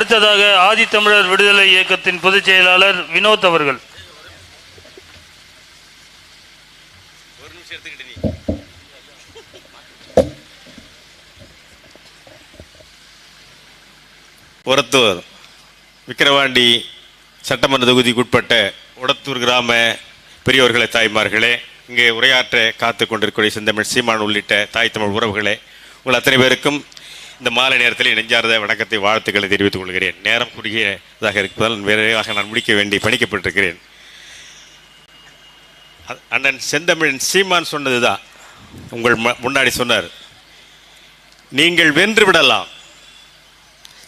அடுத்ததாக ஆதித்தமிழர் விடுதலை இயக்கத்தின் பொதுச் செயலாளர் வினோத் அவர்கள். ஒரத்தூர் விக்கிரவாண்டி சட்டமன்ற தொகுதிக்குட்பட்ட உடத்தூர் கிராம பெரியோர்களே தாய்மார்களே இங்கே உரையாற்ற காத்து கொண்டிருக்கூடிய செந்தமிழ் சீமான் உள்ளிட்ட தாய் தமிழ் உறவுகளே உங்கள் அத்தனை பேருக்கும் இந்த மாலை நேரத்தில் நெஞ்சார்ந்த வணக்கத்தை வாழ்த்துக்களை தெரிவித்துக் கொள்கிறேன். நேரம் குறுகியதாக இருப்பதால் விரைவாக நான் முடிக்க வேண்டி பணிக்கப்பட்டிருக்கிறேன். அண்ணன் செந்தமிழன் சீமான் சொன்னதுதான். உங்கள் முன்னாடி சொன்னார். நீங்கள் வென்று விடலாம்.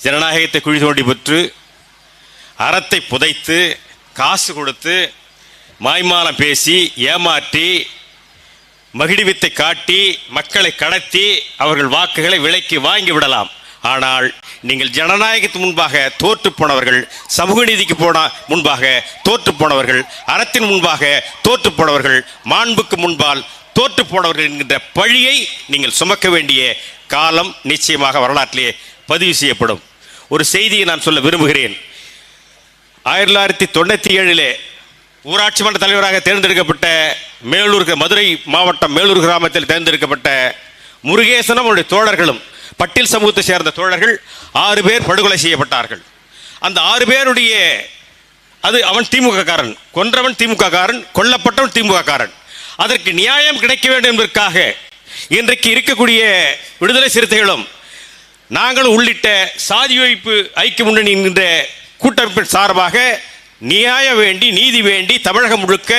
ஜனநாயகத்தை குழி தோண்டி பெற்று அறத்தை புதைத்து காசு கொடுத்து மாய்மாலம் பேசி ஏமாற்றி மகிழ்வித்தை காட்டி மக்களை கடத்தி அவர்கள் வாக்குகளை விலைக்கு வாங்கி விடலாம். ஆனால் நீங்கள் ஜனநாயகத்து முன்பாக தோற்று போனவர்கள் சமூக நீதிக்கு போன முன்பாக தோற்று போனவர்கள் அறத்தின் முன்பாக தோற்று போனவர்கள் மாண்புக்கு முன்பால் தோற்று போனவர்கள் என்கின்ற பழியை நீங்கள் சுமக்க வேண்டிய காலம் நிச்சயமாக வரலாற்றிலே பதிவு செய்யப்படும். ஒரு செய்தியை நான் சொல்ல விரும்புகிறேன். ஆயிரத்தி தொள்ளாயிரத்தி தொண்ணூற்றி ஏழிலே ஊராட்சி மன்ற தலைவராக தேர்ந்தெடுக்கப்பட்ட மேலூர் மதுரை மாவட்டம் மேலூர் கிராமத்தில் தேர்ந்தெடுக்கப்பட்ட முருகேசனும் அவருடைய தோழர்களும் பட்டில் சமூகத்தை சேர்ந்த தோழர்கள் ஆறு பேர் படுகொலை செய்யப்பட்டார்கள். அந்த ஆறு பேருடைய அது அவன் திமுககாரன் கொன்றவன் திமுககாரன் கொல்லப்பட்டவன் திமுக காரன் அதற்கு நியாயம் கிடைக்க வேண்டும் என்பதற்காக இன்றைக்கு இருக்கக்கூடிய விடுதலை சிறுத்தைகளும் நாங்கள் உள்ளிட்ட சாதி ஒழிப்பு ஐக்கிய முன்னணி என்கின்ற கூட்டமைப்பின் சார்பாக நியாயம் வேண்டி நீதி வேண்டி தமிழகம் முழுக்க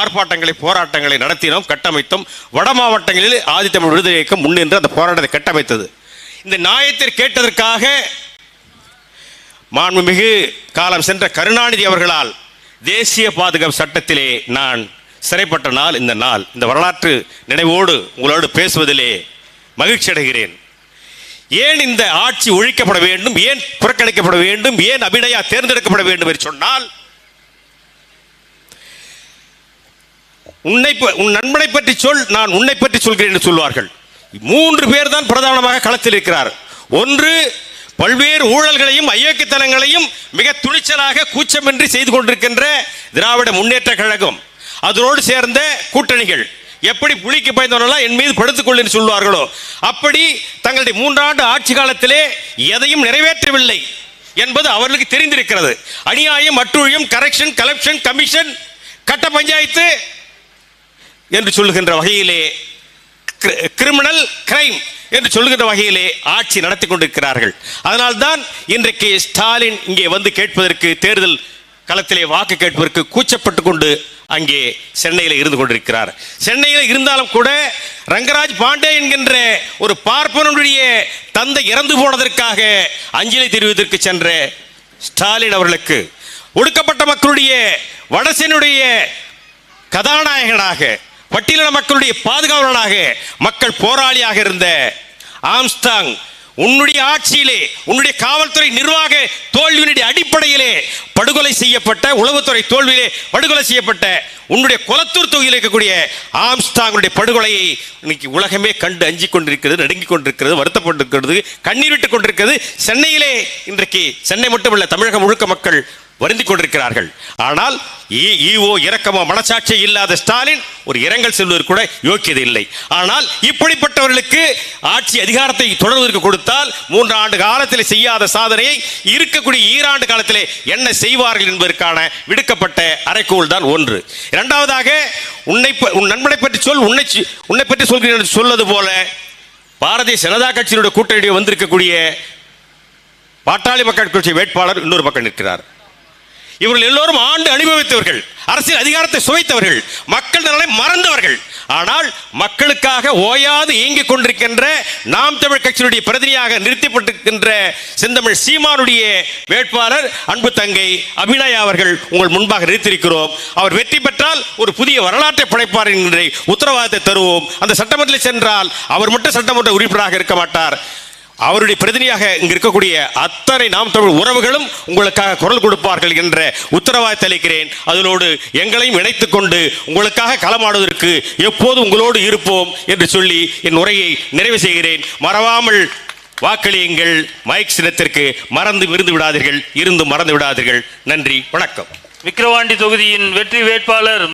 ஆர்ப்பாட்டங்களை போராட்டங்களை நடத்தினோம் கட்டமைத்தோம். வட மாவட்டங்களில் ஆதித்தமிழ் விடுதலை இயக்கம் முன்னின்று அந்த போராட்டத்தை கட்டமைத்தது. இந்த நியாயத்தை கேட்டதற்காக மாண்புமிகு காலம் சென்ற கருணாநிதி அவர்களால் தேசிய பாதுகாப்பு சட்டத்திலே நான் சிறைப்பட்ட நாள் இந்த நாள் இந்த வரலாற்று நினைவோடு உங்களோடு பேசுவதிலே மகிழ்ச்சி அடைகிறேன் ஏன் இந்த ஆட்சி ஒழிக்கப்பட வேண்டும்? ஏன் புறக்கணிக்கப்பட வேண்டும்? ஏன் அபிநயா தேர்ந்தெடுக்கப்பட வேண்டும் என்று சொன்னால் உன்னை ப- உன் நண்பனை பற்றி சொல் நான் உன்னை பற்றி சொல்கிறேன் என்று சொல்வார்கள். மூன்று பேர் தான் பிரதானமாக களத்தில் இருக்கிறார். ஒன்று பல்வேறு ஊழல்களையும் அயோக்கியத்தனங்களையும் மிக துணிச்சலாக கூச்சமின்றி செய்து கொண்டிருக்கின்ற திராவிட முன்னேற்ற கழகம். அதனோடு சேர்ந்த கூட்டணிகள். எப்படி புலிக்கு பயந்தவர்களா என் மீது படுத்துக் சொல்வார்களோ அப்படி தங்களுடைய மூன்றாண்டு ஆட்சி காலத்திலே எதையும் நிறைவேற்றவில்லை என்பது அவர்களுக்கு தெரிந்திருக்கிறது. அநியாயம் அட்டுழியம் கரெக்ஷன் கலெக்ஷன் கமிஷன் கட்ட பஞ்சாயத்து என்று சொல்லுகின்ற வகையிலே கிரிமினல் கிரைம் என்று சொல்லுகின்ற வகையிலே ஆட்சி நடத்தி கொண்டிருக்கிறார்கள். அதனால்தான் இன்றைக்கு ஸ்டாலின் இங்கே வந்து கேட்பதற்கு தேர்தல் களத்திலே வாக்கு கேட்பதற்கு கூச்சப்பட்டு கொண்டு அங்கே சென்னையில் இருந்து கொண்டிருக்கிறார். சென்னையில் இருந்தாலும் கூட ரங்கராஜ் பாண்டே என்கின்ற ஒரு பார்ப்பனுடைய தந்தை இறந்து போனதற்காக அஞ்சலி தெரிவித்திற்கு சென்ற ஸ்டாலின் அவர்களுக்கு ஒடுக்கப்பட்ட மக்களுடைய வடசனுடைய கதாநாயகனாக பட்டியலின மக்களுடைய பாதுகாவலனாக மக்கள் போராளியாக இருந்த ஆம்ஸ்டாங் உன்னுடைய ஆட்சியிலே உன்னுடைய காவல்துறை நிர்வாக தோல்வியினுடைய அடிப்படையிலே படுகொலை செய்யப்பட்ட உளவுத்துறை தோல்வியிலே படுகொலை செய்யப்பட்ட உன்னுடைய குலத்தூர் தொகுதியில் இருக்கக்கூடிய ஆம்ஸ்டாங்குடைய படுகொலையை இன்னைக்கு உலகமே கண்டு அஞ்சி கொண்டிருக்கிறது நடுங்கிக் கொண்டிருக்கிறது வருத்தப்பட்டிருக்கிறது கண்ணீர் விட்டுக் கொண்டிருக்கிறது. சென்னையிலே இன்றைக்கு சென்னை மட்டுமல்ல தமிழகம் முழுக்க மக்கள் வருந்திக் கொண்டிருக்கிறார்கள். ஆனால் ஈஓ இரக்கமோ மனசாட்சி இல்லாத ஸ்டாலின் ஒரு இரங்கல் செல்வதற்கு கூட யோக்கியது இல்லை. ஆனால் இப்படிப்பட்டவர்களுக்கு ஆட்சி அதிகாரத்தை தொடர்வதற்கு கொடுத்தால் மூன்று ஆண்டு காலத்தில் செய்யாத சாதனையை இருக்கக்கூடிய ஈராண்டு காலத்தில் என்ன செய்வார்கள் என்பதற்கான விடுக்கப்பட்ட அறைக்கோள் தான் ஒன்று. இரண்டாவதாக உன்னை ப- உன் நண்பனை பற்றி சொல் உன்னை சி- உன்னை பற்றி சொல்கிறேன் என்று சொல்வது போல பாரதிய ஜனதா கட்சியினுடைய கூட்டணியில் வந்திருக்கக்கூடிய பாட்டாளி மக்கள் கட்சி வேட்பாளர் இன்னொரு பக்கம் நிற்கிறார். இவர்கள் எல்லோரும் ஆண்டு அனுபவித்தவர்கள் அரசியல் அதிகாரத்தை சுவைத்தவர்கள் மக்கள் நலனை மறந்தவர்கள். ஆனால் மக்களுக்காக ஓயாது இயங்கிக் கொண்டிருக்கின்ற நாம் தமிழ் கட்சியினுடைய பிரதிநிதியாக நிறுத்தப்பட்டிருக்கின்ற செந்தமிழ் சீமானுடைய வேட்பாளர் அன்பு தங்கை அபிநயா அவர்கள் உங்கள் முன்பாக நிறுத்தியிருக்கிறோம். அவர் வெற்றி பெற்றால் ஒரு புதிய வரலாற்றை படைப்பார் என்கின்ற உத்தரவாதத்தை தருவோம். அந்த சட்டமன்றத்தில் சென்றால் அவர் மட்டும் சட்டமன்ற உறுப்பினராக இருக்க மாட்டார். அவருடைய பிரதிநிதியாக இங்கு இருக்கக்கூடிய அத்தனை நாம் தமிழ் உறவுகளும் உங்களுக்காக குரல் கொடுப்பார்கள் என்ற உத்தரவாதத்தை அளிக்கிறேன். அதனோடு எங்களையும் இணைத்துக் கொண்டு உங்களுக்காக களமாடுவதற்கு எப்போது உங்களோடு இருப்போம் என்று சொல்லி என் உரையை நிறைவு செய்கிறேன். மறவாமல் வாக்களியுங்கள். மைக் சின்னத்திற்கு மறந்து விருந்து விடாதீர்கள். இருந்து மறந்து விடாதீர்கள். நன்றி. வணக்கம். விக்கிரவாண்டி தொகுதியின் வெற்றி வேட்பாளர்